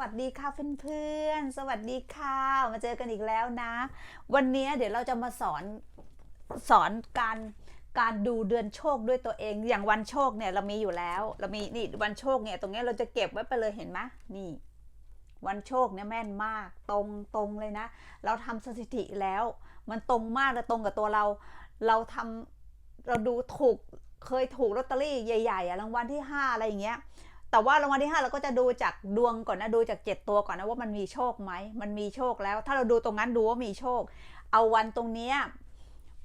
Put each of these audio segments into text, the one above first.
วัสดีค่ะเพื่อนๆ สวัสดีค่ะ มาเจอกันอีกแล้วนะ วันนี้เดี๋ยวเราจะมาสอนสอนการการดูเดือนโชคด้วยตัวเอง อย่างวันโชคเนี่ยเรามีอยู่แล้ว เรามีนี่วันโชคเนี่ยตรงนี้เราจะเก็บไว้ไปเลยเห็นไหมนี่ วันโชคเนี่ยแม่นมากตรงตรงเลยนะ เราทำสถิติแล้ว มันตรงมากและตรงกับตัวเรา เราทำเราดูถูกเคยถูกลอตเตอรี่ใหญ่ๆรางวัลที่ห้าอะไรอย่างเงี้ย แต่ว่ารางวัลที่ 5 เราก็จะดูจากดวงก่อนนะดูจาก 7 ตัวก่อนนะว่ามันมีโชคไหมมันมีโชคแล้ว ถ้าเราดูตรงนั้นดูว่ามีโชค เอาวันตรงนี้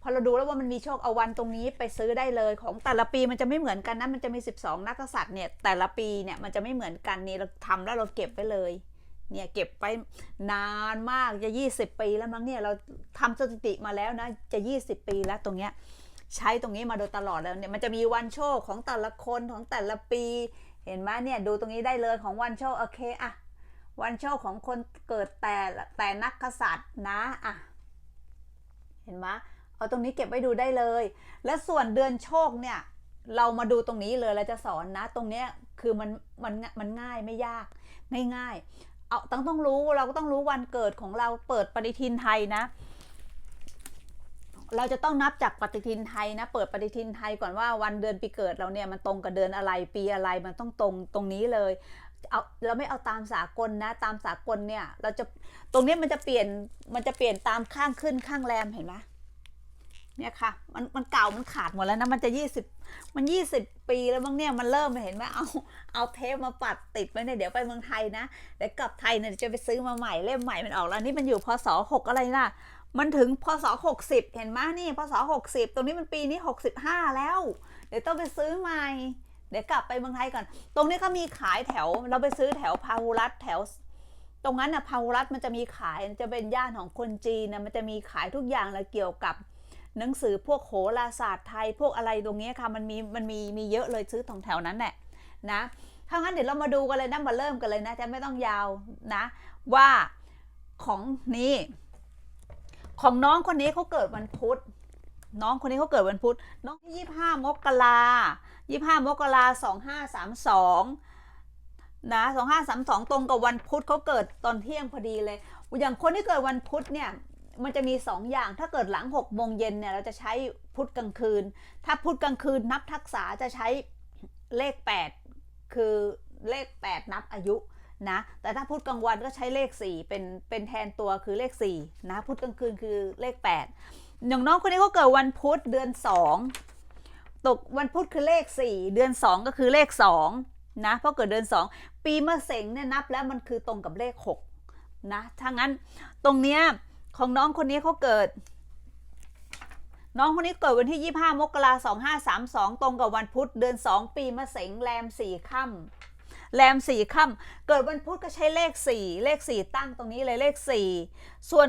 พอเราดูแล้วว่ามันมีโชคเอาวันตรงนี้ไปซื้อได้เลยของแต่ละปีมันจะไม่เหมือนกันนะมันจะมี 12 นักษัตริย์เนี่ยแต่ละปีเนี่ยมันจะไม่เหมือนกันนี่เราทำแล้วเราเก็บไว้เลยเนี่ยเก็บไปนานมากจะ 20 ปีแล้วมั้งเนี่ยเราทำสถิติมาแล้วนะจะ 20 ปีแล้วตรงเนี้ยใช้ตรงนี้มาโดยตลอดแล้วเนี่ยมันจะมีวันโชคของแต่ละคนของแต่ละปี เห็นไหมเนี่ยดูตรงนี้ได้เลยของวันโชคโอเคอะวันโชคของคนเกิดแต่แต่นักกษัตริย์นะอะเห็นไหมเอาตรงนี้เก็บไว้ดูได้เลย และส่วนเดือนโชคเนี่ยเรามาดูตรงนี้เลยเราจะสอนนะ ตรงเนี้ยคือมันมันมันง่ายไม่ยากง่ายๆเอาต้องต้องรู้เราก็ต้องรู้วันเกิดของเราเปิดปฏิทินไทยนะ เราจะต้องนับจากปฏิทินไทยนะ เปิดปฏิทินไทยก่อนว่าวันเดือนปีเกิดเราเนี่ยมันตรงกับเดือนอะไรปีอะไรมันต้องตรงตรงนี้เลยเอาเราไม่เอาตามสากลนะ ตามสากลเนี่ย เราจะตรงนี้มันจะเปลี่ยนมันจะเปลี่ยนตามข้างขึ้นข้างแรมเห็นไหมเนี่ยค่ะ มันมันเก่ามันขาดหมดแล้วนะมันจะยี่สิบมันยี่สิบปีแล้วบ้างเนี่ยมันเริ่มเห็นไหมเอาเอาเทปมาปัดติดไว้เนี่ยเดี๋ยวไปเมืองไทยนะเดี๋ยวกลับไทยเนี่ยจะไปซื้อมาใหม่เล่มใหม่มันออกแล้วนี่มันอยู่พศหกอะไรล่ะ มันถึงพศ60 เห็นไหมนี่พศ60 ตรงนี้มันปีนี้ 65 แล้ว เดี๋ยวต้องไปซื้อใหม่ เดี๋ยวกลับไปเมืองไทยก่อน ตรงนี้ก็มีขายแถว เราไปซื้อแถวพาหุรัตแถว ตรงนั้นนะพาหุรัตมันจะมีขายจะเป็นย่านของคนจีนนะมันจะมีขายทุกอย่างเลยเกี่ยวกับหนังสือพวกโหราศาสตร์ไทยพวกอะไรตรงนี้ค่ะมันมีมันมีมีเยอะเลยซื้อตรงแถวนั้นแหละนะถ้างั้นเดี๋ยวเรามาดูกันเลยนะมาเริ่มกันเลยนะจะไม่ต้องยาวนะ ว่าของนี้ ของน้องคนนี้เขาเกิดวันพุธน้องคนนี้เขาเกิดวันพุธน้องที่ยี่ห้ามกรายี่ห้ามกราสองห้าสามสองนะสองห้าสามสองตรงกับวันพุธเขาเกิดตอนเที่ยงพอดีเลย อย่างคนที่เกิดวันพุธเนี่ยมันจะมีสองอย่าง ถ้าเกิดหลังหกโมงเย็นเนี่ยเราจะใช้พุธกลางคืน ถ้าพุธกลางคืนนับทักษะจะใช้เลขแปดคือเลขแปดนับอายุ นะ แต่ถ้าพุธกลางวันก็ใช้เลข 4 เป็นเป็นแทนตัวคือเลข 4 นะพุธกลางคืนคือเลข 8 อย่างน้องคนนี้เขาเกิดวันพุธเดือน 2 ตกวันพุธคือเลข 4 เดือน 2 ก็คือเลข 2 นะ เพราะเกิดเดือน 2 ปีมะเสงเนี่ยนับแล้วมันคือตรงกับเลข 6 นะ ถ้างั้นตรงเนี้ยของน้องคนนี้เขาเกิด น้องคนนี้เกิดวันที่ 25 มกราคม2532 ตรงกับวันพุธเดือน 2 ปีมะเสงแรม4ค่ำ แรมสี่ค่ำเกิดวันพุธก็ใช้เลขสี่เลขสี่ตั้งตรงนี้เลยเลขสี่ส่วน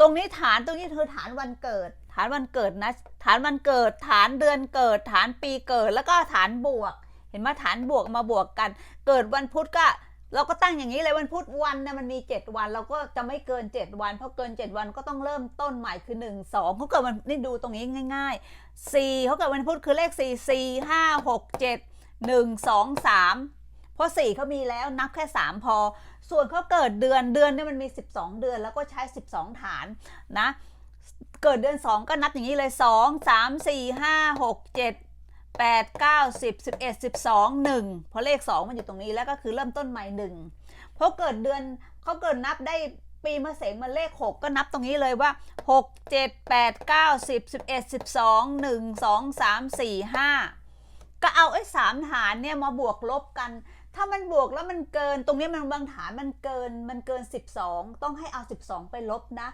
ตรงนี้ฐานตรงนี้คือฐานวันเกิด ฐานวันเกิดนะฐานวันเกิด ฐานเดือนเกิด ฐานปีเกิดแล้วก็ฐานบวก เห็นไหมฐานบวกมาบวกกัน เกิดวันพุธก็เราก็ตั้งอย่างนี้เลยวันพุธวันเนี่ยมันมี 7 วัน เราก็จะไม่เกิน 7 วัน เพราะเกิน 7 วันก็ต้องเริ่มต้นใหม่คือ 1 2เขาเกิดวันนี่ดูตรงนี้ง่าย ๆ4เขาเกิดวันพุธคือเลข 4 4 5 6 7 1 2 3 เพราะ4เขามีแล้วนับแค่ 3 พอ ส่วนเขาเกิดเดือนเดือนเนี่ยมันมี 12 เดือนแล้วก็ใช้ 12 ฐานนะเกิดเดือน 2 ก็นับอย่างนี้เลย 2 3 4 5 6 7 8 9 10 11 12 1 เพราะเลข 2 มันอยู่ตรงนี้แล้วก็คือเริ่มต้นใหม่1เพราะเกิดเดือนเขาเกิดนับได้ปีมะเสงมันเลข 6 ก็นับตรงนี้เลยว่า 6 7 8 9 10 11 12 1 2 3 4 5 ก็เอาไอ้สามฐานเนี่ยมาบวกลบกัน ถ้ามันบวกแล้วมันเกิน ตรงนี้มันบางฐานมันเกิน มันเกิน 12 ต้องให้เอา 12 ไปลบนะ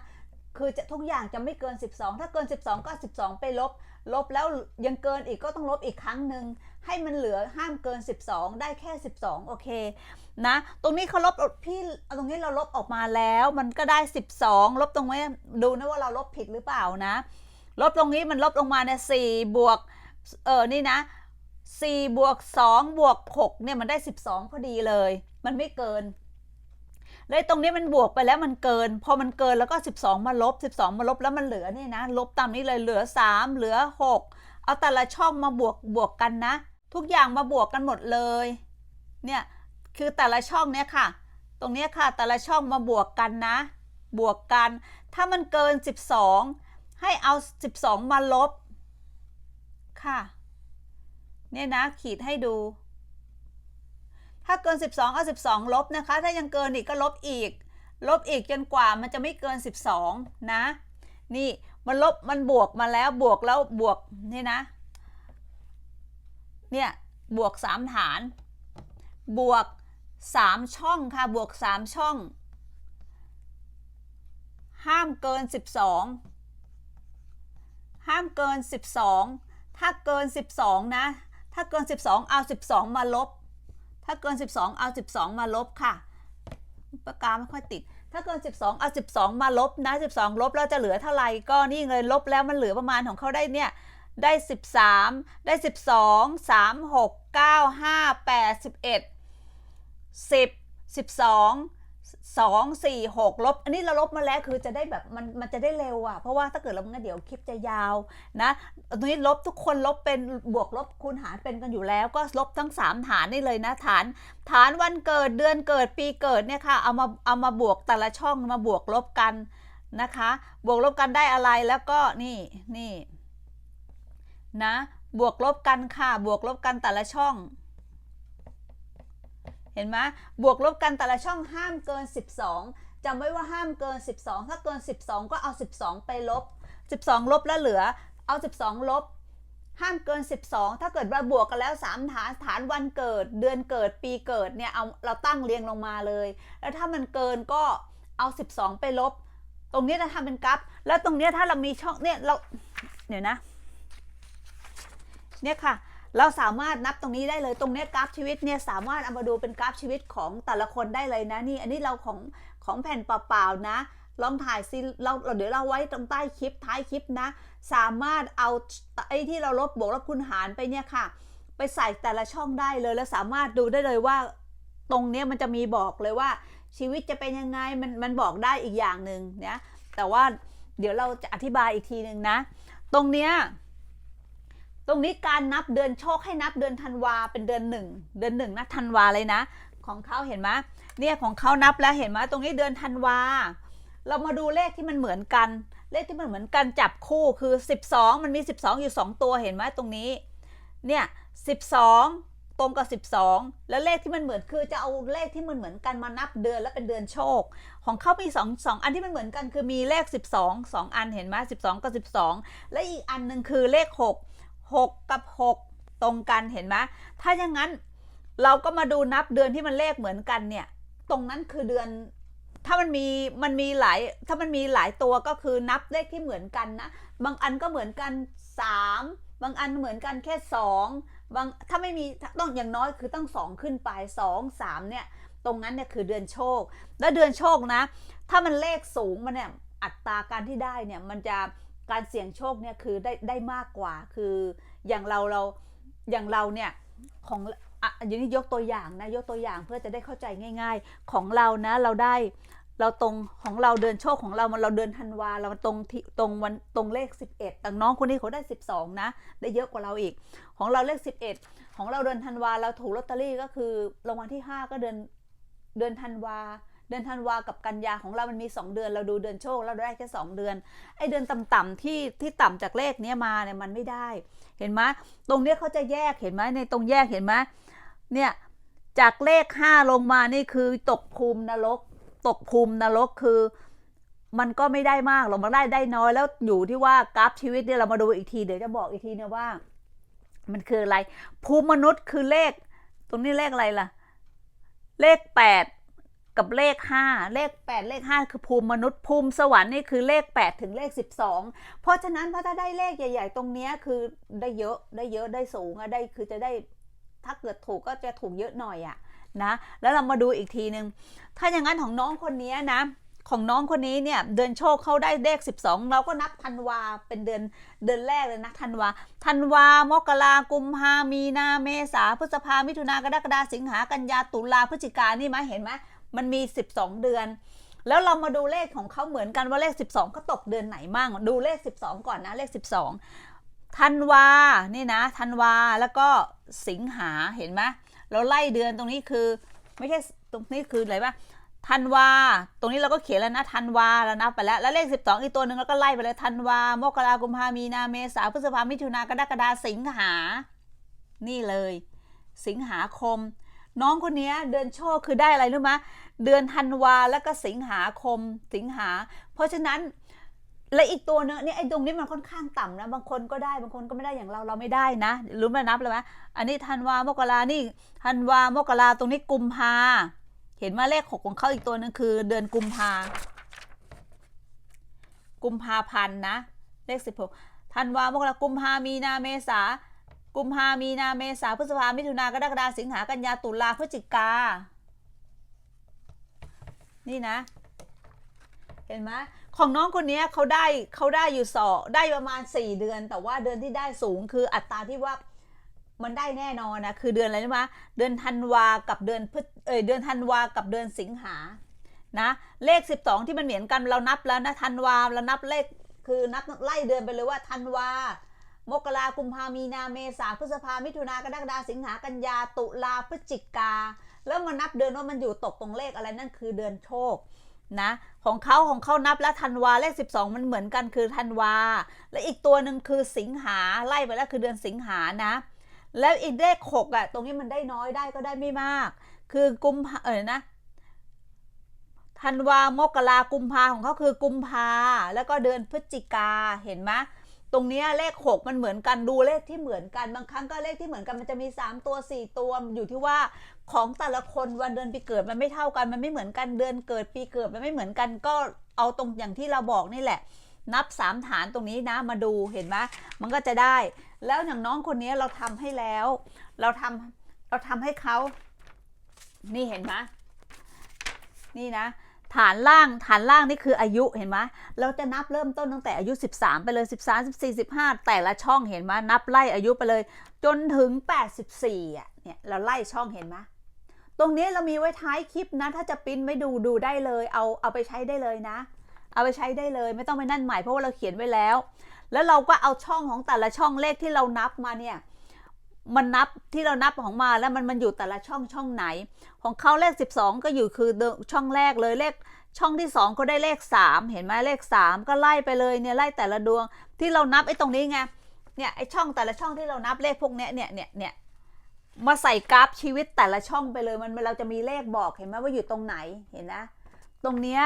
คือจะทุกอย่างจะไม่เกิน 12 ถ้าเกิน 12 ก็ 12 ไปลบ ลบแล้วยังเกินอีกก็ต้องลบอีกครั้งหนึ่ง ให้มันเหลือห้ามเกิน 12 ได้แค่ 12 โอเค นะ ตรงนี้เขาลบพี่ ตรงนี้เราลบออกมาแล้ว มันก็ได้ 12 ลบตรงนี้ดูนะว่าเราลบผิดหรือเปล่านะ ลบตรงนี้มันลบลงมาเนี่ย4บวก เออ นี่นะ 4บวก2บวก6เนี่ยมันได้ 12 พอดีเลย มันไม่เกิน เลยตรงนี้มันบวกไปแล้วมันเกิน พอมันเกินแล้วก็ 12 มาลบ 12 มาลบแล้วมันเหลือนี่นะ ลบตามนี้เลยเหลือ 3 เหลือ 6 เอาแต่ละช่องมาบวกบวกกันนะ ทุกอย่างมาบวกกันหมดเลย เนี่ยคือแต่ละช่องเนี่ยค่ะ ตรงนี้ค่ะแต่ละช่องมาบวกกันนะ บวกกัน ถ้ามันเกิน 12 ให้เอา 12 มาลบค่ะ เนี่ยนะขีดให้ดู ถ้าเกิน 12 เอา 12 ลบนะคะ ถ้ายังเกินอีกก็ลบอีก ลบอีกจนกว่ามันจะไม่เกิน 12 นะ นี่มันลบมันบวกมาแล้วบวกแล้วบวกนี่นะ เนี่ยบวก 3 ฐาน บวก 3 ช่องค่ะบวก 3 ช่อง ห้ามเกิน 12 ห้ามเกิน 12 ถ้าเกิน 12 นะ ถ้าเกิน 12 เอา 12 มาลบ ถ้าเกิน 12 เอา 12 มาลบค่ะ ปากกาไม่ค่อยติด ถ้าเกิน 12 เอา 12 มาลบนะ 12 ลบแล้วจะเหลือเท่าไหร่ก็นี่เลยลบแล้วมันเหลือประมาณของเขาได้เนี่ยได้ 13 ได้ 12 3 6 9 5 8 11 10 12 2 4 6ลบ อันนี้เราลบมาแล้วคือจะได้แบบมันมันจะได้เร็วอะ่ะเพราะว่าถ้าเกิดเรางั้นเดี๋ยวคลิปจะยาวนะตรงนี้ลบทุกคนลบเป็นบวกลบคูณหารเป็นกันอยู่แล้ว ก็ลบทั้ง 3 ฐานนี่เลยนะฐาน ฐานวันเกิดเดือนเกิดปีเกิดเนี่ยค่ะเอามาเอามาบวกแต่ละช่องมาบวกลบกันนะคะ บวกลบกันได้อะไรแล้วก็นี่นี่นะบวกลบกันค่ะบวกลบกันแต่ละช่อง เห็นไหมบวกลบกันแต่ละช่องห้ามเกิน 12จำไว้ว่าห้ามเกิน 12 ถ้าเกิน 12 ก็เอา 12 ไปลบ 12 ลบแล้วเหลือเอา 12 ลบ ห้ามเกิน 12 ถ้าเกิดว่าบวกกันแล้ว 3 ฐานฐานวันเกิด เดือนเกิดปีเกิดเนี่ยเอาเราตั้งเรียงลงมาเลย แล้วถ้ามันเกินก็เอา 12 ไปลบ ตรงนี้จะทำเป็นกราฟแล้วตรงนี้ถ้าเรามีช่องเนี่ยเราเดี๋ยวนะเนี่ยค่ะ เราสามารถนับตรงนี้ได้เลยตรงเนี้ยกราฟชีวิตเนี่ยสามารถเอามาดูเป็นกราฟชีวิตของแต่ละคนได้เลยนะนี่อันนี้เราของของแผ่นเปล่าๆนะ ลองถ่ายซิเราเดี๋ยวเราไว้ตรงใต้คลิปท้ายคลิปนะ สามารถเอาไอ้ที่เราลบบวกลบคูณหารไปเนี่ยค่ะ ไปใส่แต่ละช่องได้เลยแล้วสามารถดูได้เลยว่า ตรงเนี้ยมันจะมีบอกเลยว่า ชีวิตจะเป็นยังไงมันมันบอกได้อีกอย่างหนึ่งเนี่ยแต่ว่าเดี๋ยวเราจะอธิบายอีกทีหนึ่งนะ ตรงเนี้ย ตรงนี้การนับเดือนโชคให้นับเดือนธันวาเป็นเดือนหนึ่งเดือนหนึ่งนะธันวาเลยนะ ของเขาเห็นไหมเนี่ยของเขานับแล้วเห็นไหมตรงนี้เดือนธันวา เรามาดูเลขที่มันเหมือนกัน เลขที่มันเหมือนกันจับคู่คือ 12 มันมี 12 อยู่ 2 ตัวเห็นไหมตรงนี้ เนี่ย12 ตรงกับ 12 แล้วเลขที่มันเหมือนคือจะเอาเลขที่มันเหมือนกันมานับเดือนแล้วเป็นเดือนโชค ของเขามี2 2อันที่มันเหมือนกันคือมีเลข 12 2 อันเห็นไหม12 กับ 12 และอีกอันหนึ่งคือเลข 6 6 กับ 6 ตรงกันเห็นไหมถ้าอย่างนั้นเราก็มาดูนับเดือนที่มันเลขเหมือนกันเนี่ย ตรงนั้นคือเดือน ถ้ามันมีมันมีหลายถ้ามันมีหลายตัวก็คือนับเลขที่เหมือนกันนะ บางอันก็เหมือนกัน 3 บางอันเหมือนกันแค่ 2 บางถ้าไม่มีต้องอย่างน้อยคือต้อง 2 ขึ้นไป 2 3 เนี่ย ตรงนั้นเนี่ยคือเดือนโชค แล้วเดือนโชคนะ ถ้ามันเลขสูงมันเนี่ยอัตราการที่ได้เนี่ยมันจะ การเสี่ยงโชคเนี่ยคือได้ได้มากกว่า คืออย่างเราเราอย่างเราเนี่ยของอะอย่างนี้ยกตัวอย่างนะยกตัวอย่างเพื่อจะได้เข้าใจง่าย ๆ ของเรานะเราได้เราตรงของเราเดือนโชคของเรามันเราเดือนธันวาเราตรงตรงวันตรงเลข 11ต่างน้องคนนี้เขาได้ 12 นะ ได้เยอะกว่าเราอีก ของเราเลข 11 ของเราเดือนธันวาเราถูกลอตเตอรี่ก็คือรางวัลที่ 5 ก็เดือนเดือนธันวา เดือนธันวากับกันยาของเรามันมี 2 เดือน เราดูเดือนโชคเราได้แค่ 2 เดือน ไอเดือนต่ำๆที่ที่ต่ำจากเลขเนี้ยมาเนี่ยมันไม่ได้ เห็นไหมตรงเนี้ยเขาจะแยกเห็นไหมในตรงแยกเห็นไหมเนี่ยจากเลข 5 ลงมานี่คือตกภูมินรก ตกภูมินรกคือมันก็ไม่ได้มากหรอกมันได้ได้น้อยแล้วอยู่ที่ว่ากราฟชีวิตเนี่ยเรามาดูอีกทีเดี๋ยวจะบอกอีกทีนะว่า มันคืออะไร ภูมิมนุษย์คือเลข ตรงนี้เลขอะไรล่ะ เลขแปด กับเลขห้าเลขแปดเลขห้าคือภูมิมนุษย์ภูมิสวรรค์นี่คือเลขแปดถึงเลขสิบสองเพราะฉะนั้นพอถ้าได้เลขใหญ่ ๆ ตรงนี้คือได้เยอะได้เยอะได้สูงอะได้คือจะได้ถ้าเกิดถูกก็จะถูกเยอะหน่อยอะนะแล้วเรามาดูอีกทีนึง ถ้าอย่างนั้นของน้องคนนี้นะของน้องคนนี้เนี่ยเดือนโชคเขาได้เลข 12 เราก็นับธันวาเป็นเดือนเดือนแรกเลยนะธันวาธันวามกรากุมภามีนาเมษาพฤษภามิถุนากรกฎาสิงหากันยาตุลาพฤศจิกานี่ไหมเห็นไหม มันมี 12 เดือน แล้วเรามาดูเลขของเขาเหมือนกันว่าเลข 12 ก็ตกเดือนไหนมั่งดูเลข 12 ก่อนนะเลข 12ธันวานี่นะธันวาแล้วก็สิงหาเห็นไหมเราไล่เดือนตรงนี้คือไม่ใช่ตรงนี้คืออะไรวะธันวา ตรงนี้เราก็เขียนแล้วนะธันวาแล้วนับไปแล้ว แล้วเลข 12 อีกตัวหนึ่งเราก็ไล่ไปเลยธันวา มกรากุมภามีนา เมษา พฤษภา มิถุนากรกฎาสิงหา นี่เลย สิงหาคม น้องคนนี้เดือนโชคคือได้อะไรรู้ไหม เดือนธันวาแล้วก็สิงหาคมสิงหา เพราะฉะนั้นและอีกตัวเนึงเนี่ยไอ้ตรงนี้มันค่อนข้างต่ำนะบางคนก็ได้บางคนก็ไม่ได้อย่างเราเราไม่ได้นะรู้ไหมนับเลยไหมอันนี้ธันวามกรานี่ธันวามกราตรงนี้กุมภาเห็นว่าเลขหกของเขาอีกตัวหนึงคือ เดือนกุมภากุมภาพันธ์นะเลขสิบหกธันวามกรากุมภามีนาเมษากุมภามีนาเมษาพฤษภามิถุนากรกฎาสิงหากันยาตุลาพฤศจิกา นี่นะ เห็นไหมของน้องคนนี้เขาได้เขาได้อยู่สองได้ประมาณ 4 เดือน แต่ว่าเดือนที่ได้สูงคืออัตราที่ว่ามันได้แน่นอนนะคือเดือนอะไรรู้ไหมเดือนธันวากับเดือนพฤศเอยเดือนธันวากับเดือนสิงหานะเลข 12 ที่มันเหมือนกันเรานับแล้วนะธันวาเรานับเลขคือนับไล่เดือนไปเลยว่าธันวามกรากุมภามีนาเมษาพฤษภามิถุนากรกฎาสิงหากันยาตุลาพฤศจิกา แล้วมานับเดือนว่ามันอยู่ตกตรงเลขอะไรนั่นคือเดือนโชคนะของเขาของเขานับแล้วธันวาเลข 12 มันเหมือนกันคือธันวา และอีกตัวหนึ่งคือสิงหาไล่ไปแล้วคือเดือนสิงหานะ แล้วอีกเลขหกอะตรงนี้มันได้น้อยได้ก็ได้ไม่มาก คือกุมภาเออนะธันวามกรากุมภาของเขาคือกุมภาแล้วก็เดือนพฤศจิกาเห็นไหมตรงนี้เลขหกมันเหมือนกันดูเลขที่เหมือนกันบางครั้งก็เลขที่เหมือนกันมันจะมี 3 ตัว 4 ตัวอยู่ที่ว่า ของแต่ละคนวันเดือนปีเกิดมันไม่เท่ากัน มันไม่เหมือนกันเดือนเกิดปีเกิดมันไม่เหมือนกันก็เอาตรงอย่างที่เราบอกนี่แหละ นับ 3 ฐานตรงนี้นะมาดูเห็นไหมมันก็จะได้ แล้วอย่างน้องคนนี้เราทำให้แล้ว เราทำเราทำให้เขานี่เห็นไหมนี่นะฐานล่างฐานล่างนี่คืออายุเห็นไหมเราจะนับเริ่มต้นตั้งแต่อายุ 13 ไปเลย 13 14 15 แต่ละช่องเห็นไหมนับไล่อายุไปเลย จนถึง 84อะเนี่ยเราไล่ช่องเห็นไหม ตรงนี้เรามีไว้ท้ายคลิปนะ ถ้าจะปริ้นไม่ดูดูได้เลย เอาเอาไปใช้ได้เลยนะ เอาไปใช้ได้เลย ไม่ต้องไปนั่นใหม่เพราะว่าเราเขียนไว้แล้ว แล้วเราก็เอาช่องของแต่ละช่องเลขที่เรานับมาเนี่ยมันนับที่เรานับของมาแล้วมันมันอยู่แต่ละช่องช่องไหน ของเขาเลข 12 ก็อยู่คือช่องแรกเลยเลขช่องที่ 2 ก็ได้เลข 3 เห็นไหมเลข 3 ก็ไล่ไปเลยเนี่ยไล่แต่ละดวงที่เรานับไอ้ตรงนี้ไงเนี่ยไอ้ช่องแต่ละช่องที่เรานับเลขพวกเนี้ยเนี่ยเนี่ยเนี่ย มาใส่กราฟชีวิตแต่ละช่องไปเลยมันเราจะมีเลขบอกเห็นไหมว่าอยู่ตรงไหนเห็นนะ ตรงเนี้ย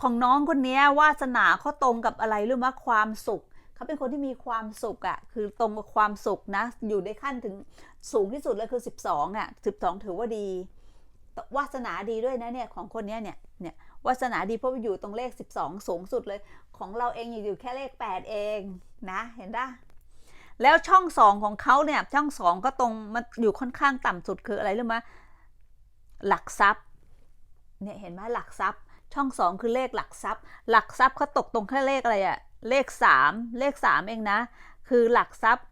ของน้องคนนี้วาสนาเขาตรงกับอะไรรู้ไหมความสุขเขาเป็นคนที่มีความสุขอะ่ะคือตรงกับความสุขนะ อยู่ในขั้นถึงสูงที่สุดเลยคือ 12อะ12 ถือว่าดีวาสนาดีด้วยนะเนี่ยของคนนี้เนี่ยเนี่ยวาสนาดีเพราะว่าอยู่ตรงเลข 12 สูงสุดเลย ของเราเองอยู่แค่เลข 8 เองนะเห็นปะ แล้วช่องสองของเขาเนี่ยช่องสองก็ตรงมันอยู่ค่อนข้างต่ำสุดคืออะไรรู้ไหมหลักทรัพย์เนี่ยเห็นไหมหลักทรัพย์ ช่องสองคือเลขหลักทรัพย์ หลักทรัพย์เขาตกตรงแค่เลขอะไรอะเลขสามเลขสามเองนะ คือหลักทรัพย์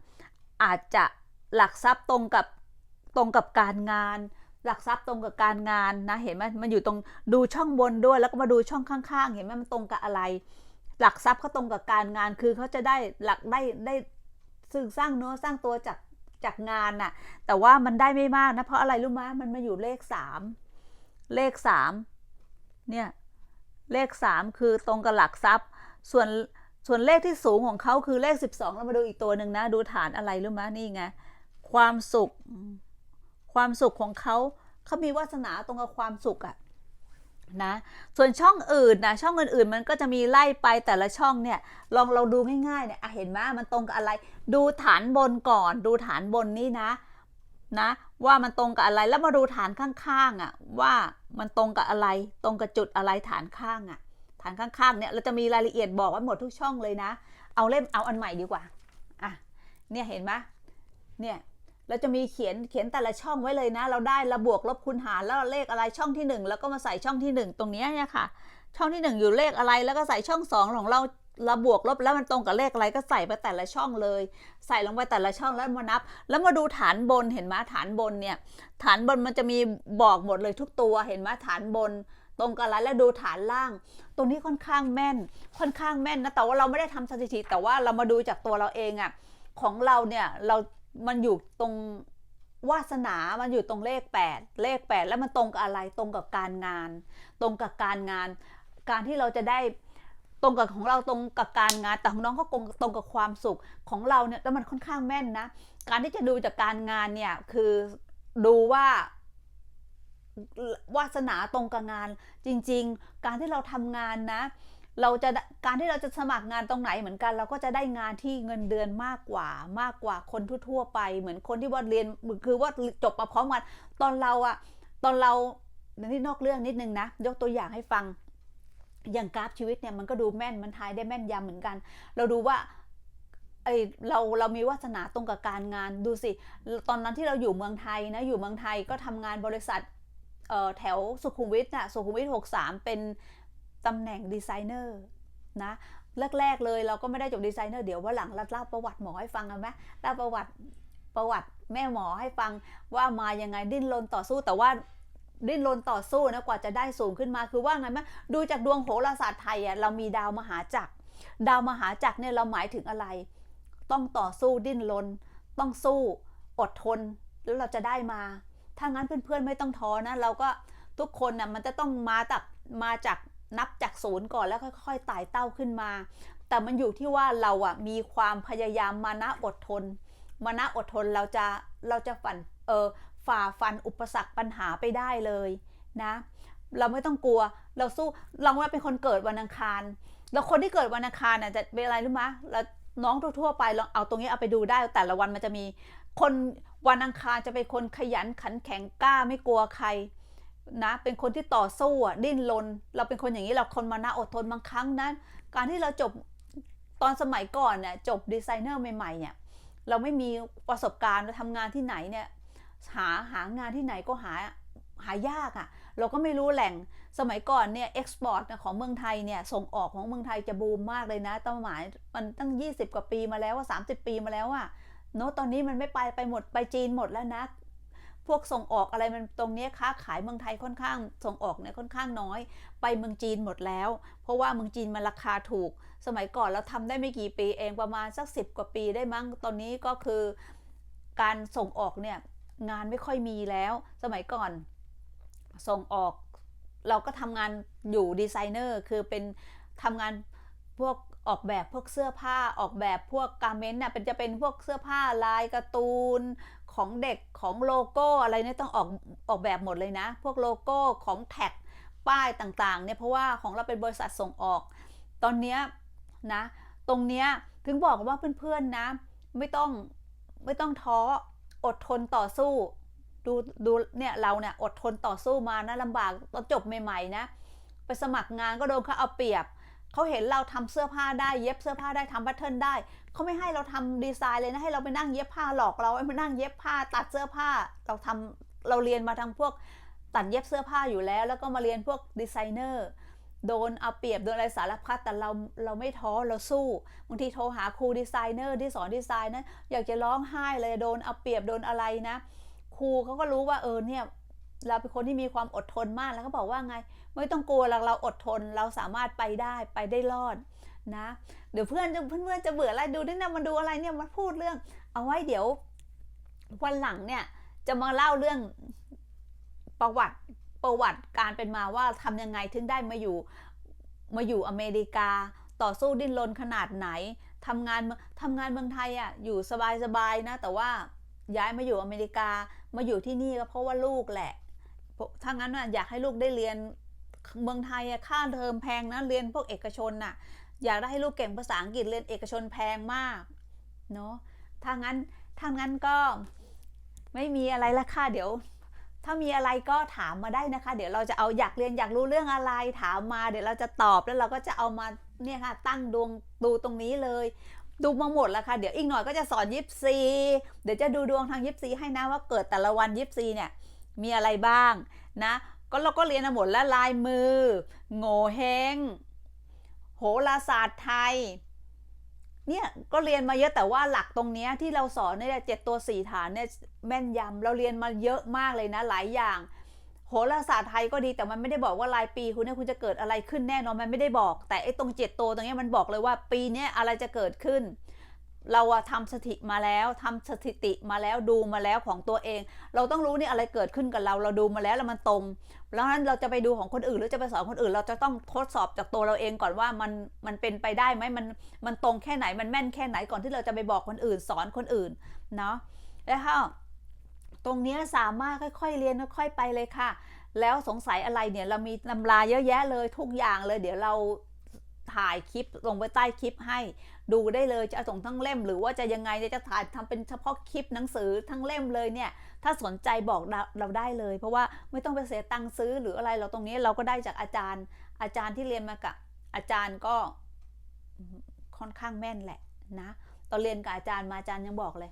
อาจจะหลักทรัพย์ตรงกับตรงกับการงาน หลักทรัพย์ตรงกับการงานนะเห็นไหมมันอยู่ตรงดูช่องบนด้วยแล้วก็มาดูช่องข้างๆ เห็นไหมมันตรงกับอะไร หลักทรัพย์เขาตรงกับการงานคือเขาจะได้หลักได้ได้ ซึ่งสร้างเนื้อสร้างตัวจากจากงานน่ะ แต่ว่ามันได้ไม่มากนะ เพราะอะไรรู้ไหมมันมาอยู่เลขสามเลขสามเนี่ย เลขสามคือตรงกับหลักทรัพย์ ส่วนส่วนเลขที่สูงของเขาคือเลข12เรามาดูอีกตัวหนึ่งนะ ดูฐานอะไรรู้ไหมนี่ไง ความสุข ความสุขของเขาเขามีวาสนาตรงกับความสุขอะ นะส่วนช่องอื่นนะช่องอื่นๆมันก็จะมีไล่ไปแต่ละช่องเนี่ยลองเราดูง่ายๆเนี่ยเห็นไหมมันตรงกับอะไร ดูฐานบนก่อน ดูฐานบนนี่นะนะว่ามันตรงกับอะไรแล้วมาดูฐานข้างๆอะว่ามันตรงกับอะไร ตรงกับจุดอะไรฐานข้างอะฐานข้างๆเนี่ยเราจะมีรายละเอียดบอกไว้หมดทุกช่องเลยนะ เอาเล่มเอาอันใหม่ดีกว่าอะเนี่ยเห็นไหมเนี่ย เราจะมีเขียนเขียนแต่ละช่องไว้เลยนะ เราได้ระบวกลบคูณหารแล้วเลขอะไรช่องที่ 1 แล้วก็มาใส่ช่องที่ 1 ตรงนี้เนี่ยค่ะ ช่องที่ 1 อยู่เลขอะไรแล้วก็ใส่ช่อง 2 ของเราระบวกลบแล้วมันตรงกับเลขอะไรก็ใส่ไปแต่ละช่องเลย ใส่ลงไปแต่ละช่องแล้วมานับ แล้วมาดูฐานบนเห็นไหมฐานบนเนี่ยฐานบนมันจะมีบอกหมดเลยทุกตัวเห็นไหมฐานบนตรงกับอะไรแล้วดูฐานล่าง ตรงนี้ค่อนข้างแม่น ค่อนข้างแม่นนะแต่ว่าเราไม่ได้ทำสถิติ แต่ว่าเรามาดูจากตัวเราเองอะของเราเนี่ยเรา มันอยู่ตรงวาสนา มันอยู่ตรงเลข 8 เลข 8 แล้วมันตรงกับอะไร ตรงกับการงาน ตรงกับการงาน การที่เราจะได้ตรงกับของเราตรงกับการงาน แต่ของน้องก็ตรงตรงกับความสุขของเราเนี่ย แล้วมันค่อนข้างแม่นนะ การที่จะดูจากการงานเนี่ย คือดูว่าวาสนาตรงกับงานจริง ๆ การที่เราทำงานนะ เราจะการที่เราจะสมัครงานตรงไหนเหมือนกัน เราก็จะได้งานที่เงินเดือนมากกว่ามากกว่าคนทั่วๆไป เหมือนคนที่ว่าเรียนคือว่าจบมาพร้อมกันตอนเราอะตอนเรานี่นอกเรื่องนิดนึงนะ ยกตัวอย่างให้ฟัง อย่างกราฟชีวิตเนี่ยมันก็ดูแม่นมันทายได้แม่นยำเหมือนกัน เราดูว่าไอเราเรามีวาสนาตรงกับการงานดูสิตอนนั้นที่เราอยู่เมืองไทยนะอยู่เมืองไทยก็ทำงานบริษัทแถวสุขุมวิทนะสุขุมวิท 63 เป็น ตำแหน่งดีไซเนอร์นะแรกๆเลยเราก็ไม่ได้จบดีไซเนอร์เดี๋ยวว่าหลังเล่าประวัติหมอให้ฟังกันไหมเล่าประวัติประวัติแม่หมอให้ฟังว่ามายังไงดิ้นรนต่อสู้แต่ว่าดิ้นรนต่อสู้นะกว่าจะได้สูงขึ้นมาคือว่าไงไหมดูจากดวงโหราศาสตร์ไทยอะเรามีดาวมหาจักร ดาวมหาจักรเนี่ยเราหมายถึงอะไร ต้องต่อสู้ดิ้นรนต้องสู้อดทนแล้วเราจะได้มา ถ้างั้นเพื่อนๆไม่ต้องท้อนะเราก็ทุกคนนะ่ะมันจะต้องมาจากมาจาก นับจากศูนย์ก่อนแล้วค่อยๆไต่เต้าขึ้นมา แต่มันอยู่ที่ว่าเราอะมีความพยายามมานะอดทน มานะอดทนเราจะเราจะฝันเออฝ่าฟันอุปสรรคปัญหาไปได้เลยนะ เราไม่ต้องกลัวเราสู้เราว่าเป็นคนเกิดวันอังคาร แล้วคนที่เกิดวันอังคารน่ะจะเป็นอะไรรู้ไหมแล้วน้องทั่วๆไปลองเอาตรงนี้เอาไปดูได้ แต่ละวันมันจะมีคนวันอังคารจะเป็นคนขยันขันแข็งกล้าไม่กลัวใคร นะเป็นคนที่ต่อสู้อะดิ้นรนเราเป็นคนอย่างนี้เราคนมานะอดทนบางครั้งนั้น การที่เราจบตอนสมัยก่อนเนี่ยจบดีไซเนอร์ใหม่ๆเนี่ยเราไม่มีประสบการณ์เราทำงานที่ไหนเนี่ยหาหางานที่ไหนก็หาหายากอะ่ะ เราก็ไม่รู้แหล่งสมัยก่อนเนี่ยเอ็กซ์พอร์ตของเมืองไทยเนี่ยส่งออกของเมืองไทยจะบูมมากเลยนะตั้งหมายมันตั้ง 20 กว่าปีมาแล้วว่า30 ปีมาแล้วอะเนาะตอนนี้มันไม่ไปไปหมดไปจีนหมดแล้วนะ พวกส่งออกอะไรมันตรงนี้ค้าขายเมืองไทยค่อนข้าง ส่งออกเนี่ยค่อนข้างน้อย ไปเมืองจีนหมดแล้ว เพราะว่าเมืองจีนมันราคาถูก สมัยก่อนเราทำได้ไม่กี่ปีเองประมาณสักสิบกว่าปีได้มั้งตอนนี้ก็คือการส่งออกเนี่ยงานไม่ค่อยมีแล้ว สมัยก่อนส่งออก เราก็ทำงานอยู่ดีไซเนอร์คือเป็นทำงานพวก ออกแบบพวกเสื้อผ้าออกแบบพวกการเมนต์น่ะเป็นจะเป็นพวกเสื้อผ้าลายการ์ตูนของเด็กของโลโก้อะไรเนี่ยต้องออกออกแบบหมดเลยนะ พวกโลโก้ของแท็กป้ายต่างๆเนี่ยเพราะว่าของเราเป็นบริษัทส่งออก ตอนเนี้ยนะตรงเนี้ยถึงบอกว่าเพื่อนๆนะ ไม่ต้องไม่ต้องท้ออดทนต่อสู้ดูดูเนี่ยเราเนี่ยอดทนต่อสู้มานะลำบากตอนจบใหม่ๆนะ ไปสมัครงานก็โดนเขาเอาเปรียบ เขาเห็นเราทำเสื้อผ้าได้เย็บเสื้อผ้าได้ทำแพทเทิร์นได้เขาไม่ให้เราทำดีไซน์เลยนะให้เราไปนั่งเย็บผ้าหลอกเราให้มานั่งเย็บผ้าตัดเสื้อผ้าเราทำเราเรียนมาทางพวกตัดเย็บเสื้อผ้าอยู่แล้ว แล้วก็มาเรียนพวกดีไซเนอร์โดนเอาเปรียบโดนอะไรสารพัดแต่เราเราไม่ท้อเราสู้บางทีโทรหาครูดีไซเนอร์ที่สอนดีไซน์นะอยากจะร้องไห้เลยโดนเอาเปรียบโดนอะไรนะ ครูเขาก็รู้ว่าเออเนี่ย เราเป็นคนที่มีความอดทนมากแล้วก็บอกว่าไง ไม่ต้องกลัวเราเราอดทนเราสามารถไปได้ไปได้รอดนะ เดี๋ยวเพื่อนเพื่อนเพื่อนจะเบื่ออะไรดูนี่นะมันดูอะไรเนี่ยมันพูดเรื่อง เอาไว้เดี๋ยววันหลังเนี่ยจะมาเล่าเรื่องประวัติประวัติการเป็นมาว่าทำยังไงถึงได้มาอยู่มาอยู่อเมริกาต่อสู้ดิ้นรนขนาดไหนทำงานทำงานเมืองไทยอะอยู่สบายๆนะ แต่ว่าย้ายมาอยู่อเมริกามาอยู่ที่นี่ก็เพราะว่าลูกแหละ ถ้างั้นน่ะอยากให้ลูกได้เรียนเมืองไทยอะค่าเทอมแพงนะเรียนพวกเอกชนน่ะอยากได้ให้ลูกเก่งภาษาอังกฤษเรียนเอกชนแพงมากเนาะถ้างั้นถ้างั้นก็ไม่มีอะไรละค่ะเดี๋ยว ถ้ามีอะไรก็ถามมาได้นะคะ เดี๋ยวเราจะเอาอยากเรียนอยากรู้เรื่องอะไรถามมา เดี๋ยวเราจะตอบแล้วเราก็จะเอามาเนี่ยค่ะตั้งดวงดูตรงนี้เลยดูมาหมดแล้วค่ะ เดี๋ยวอีกหน่อยก็จะสอนยิปซี เดี๋ยวจะดูดวงทางยิปซีให้นะว่าเกิดแต่ละวันยิปซีเนี่ย มีอะไรบ้างนะก็เราก็เรียนมาหมดแล้วลายมือ โง่เฮงโหราศาสตร์ไทยเนี่ยก็เรียนมาเยอะแต่ว่าหลักตรงนี้ที่เราสอนเนี่ยเจ็ดตัวสี่ฐานเนี่ยแม่นยำเราเรียนมาเยอะมากเลยนะหลายอย่าง โหราศาสตร์ไทยก็ดีแต่มันไม่ได้บอกว่ารายปีคุณเนี่ยคุณจะเกิดอะไรขึ้นแน่นอนมันไม่ได้บอก แต่ไอ้ตรงเจ็ดตัวตรงนี้มันบอกเลยว่าปีนี้อะไรจะเกิดขึ้น เราอะทำสถิติมาแล้วทำสถิติมาแล้วดูมาแล้วของตัวเอง เราต้องรู้นี่อะไรเกิดขึ้นกับเรา เราดูมาแล้วแล้วมันตรง แล้วนั้นเราจะไปดูของคนอื่นหรือจะไปสอนคนอื่น เราจะต้องทดสอบจากตัวเราเองก่อนว่ามันมันเป็นไปได้ไหมมันมันตรงแค่ไหนมันแม่นแค่ไหนก่อนที่เราจะไปบอกคนอื่น สอนคนอื่นเนาะแล้วถ้าตรงนี้สามารถค่อยๆเรียนค่อยๆไปเลยค่ะ แล้วสงสัยอะไรเนี่ยเรามีตำราเยอะแยะเลยทุกอย่างเลย เดี๋ยวเราถ่ายคลิปลงไปใต้คลิปให้ ดูได้เลยจะส่งทั้งเล่ม หรือว่าจะยังไงจะถ่ายทำเป็นเฉพาะคลิปหนังสือทั้งเล่มเลยเนี่ยถ้าสนใจบอกเราเราได้เลย เพราะว่าไม่ต้องไปเสียตังค์ซื้อหรืออะไรเราตรงนี้เราก็ได้จากอาจารย์ อาจารย์ที่เรียนมากับอาจารย์ก็ค่อนข้างแม่นแหละนะตอนเรียนกับอาจารย์มาอาจารย์ยังบอกเลย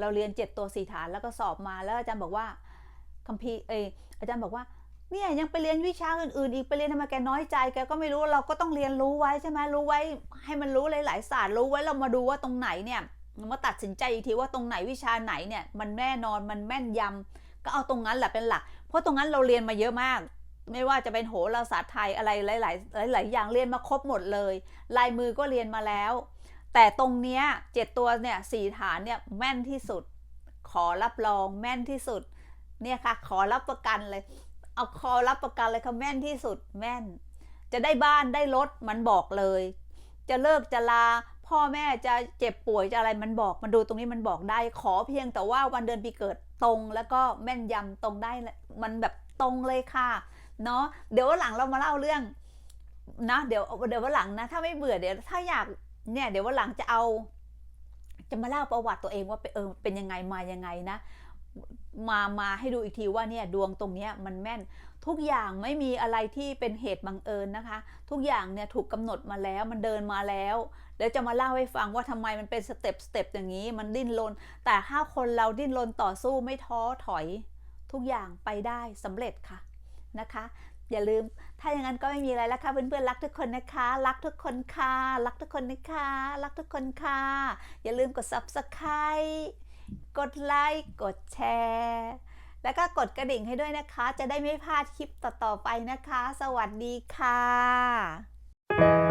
เราเรียนเจ็ดตัวสี่ฐานแล้วก็สอบมาแล้วอาจารย์บอกว่าคัมภีร์เอออาจารย์บอกว่า เนี่ยยังไปเรียนวิชาอื่นๆ อีกไปเรียนทำไมแกน้อยใจแกก็ไม่รู้เราก็ต้องเรียนรู้ไว้ใช่ไหมรู้ไว้ ให้มันรู้หลายๆศาสตร์รู้ไว้เรามาดูว่าตรงไหนเนี่ยมาตัดสินใจอีกทีว่าตรงไหนวิชาไหนเนี่ยมันแน่นอนมันแม่นยำก็เอาตรงนั้นแหละเป็นหลัก เพราะตรงนั้นเราเรียนมาเยอะมาก ไม่ว่าจะเป็นโหราศาสตร์ไทยอะไรหลายๆหลาย ๆ อย่างเรียนมาครบหมดเลย ลายมือก็เรียนมาแล้ว แต่ตรงเนี้ยเจ็ดตัวเนี่ยสี่ฐานเนี่ยแม่นที่สุด ขอรับรองแม่นที่สุดเนี่ยค่ะขอรับประกันเลย เอาคอรับประกันเลยค่ะแม่นที่สุดแม่น จะได้บ้านได้รถมันบอกเลย จะเลิกจะลาพ่อแม่จะเจ็บป่วยจะอะไรมันบอกมันดูตรงนี้มันบอกได้ ขอเพียงแต่ว่าวันเดือนปีเกิดตรง แล้วก็แม่นยำตรงได้มันแบบตรงเลยค่ะเนาะเดี๋ยววันหลังเรามาเล่าเรื่องนะเดี๋ยวเดี๋ยววันหลังนะ ถ้าไม่เบื่อเดี๋ยวถ้าอยากเนี่ยเดี๋ยววันหลังจะเอา จะมาเล่าประวัติตัวเองว่าเออเป็นยังไงมายังไงนะ มามาให้ดูอีกทีว่าเนี่ยดวงตรงเนี้ยมันแม่น ทุกอย่างไม่มีอะไรที่เป็นเหตุบังเอิญนะคะ ทุกอย่างเนี่ยถูกกำหนดมาแล้วมันเดินมาแล้วเดี๋ยวจะมาเล่าให้ฟังว่าทำไมมันเป็นสเต็ปสเต็ปอย่างนี้มันดิ้นรนแต่ถ้าคนเราดิ้นรนต่อสู้ไม่ท้อถอย ทุกอย่างไปได้สำเร็จค่ะนะคะ อย่าลืมถ้าอย่างนั้นก็ไม่มีอะไรแล้วค่ะเพื่อนๆรักทุกคนนะคะ รักทุกคนค่ะ รักทุกคนนะคะ รักทุกคนค่ะ อย่าลืมกด subscribe กดไลค์กดแชร์ แล้วก็กดกระดิ่งให้ด้วยนะคะ จะได้ไม่พลาดคลิปต่อๆไปนะคะ สวัสดีค่ะ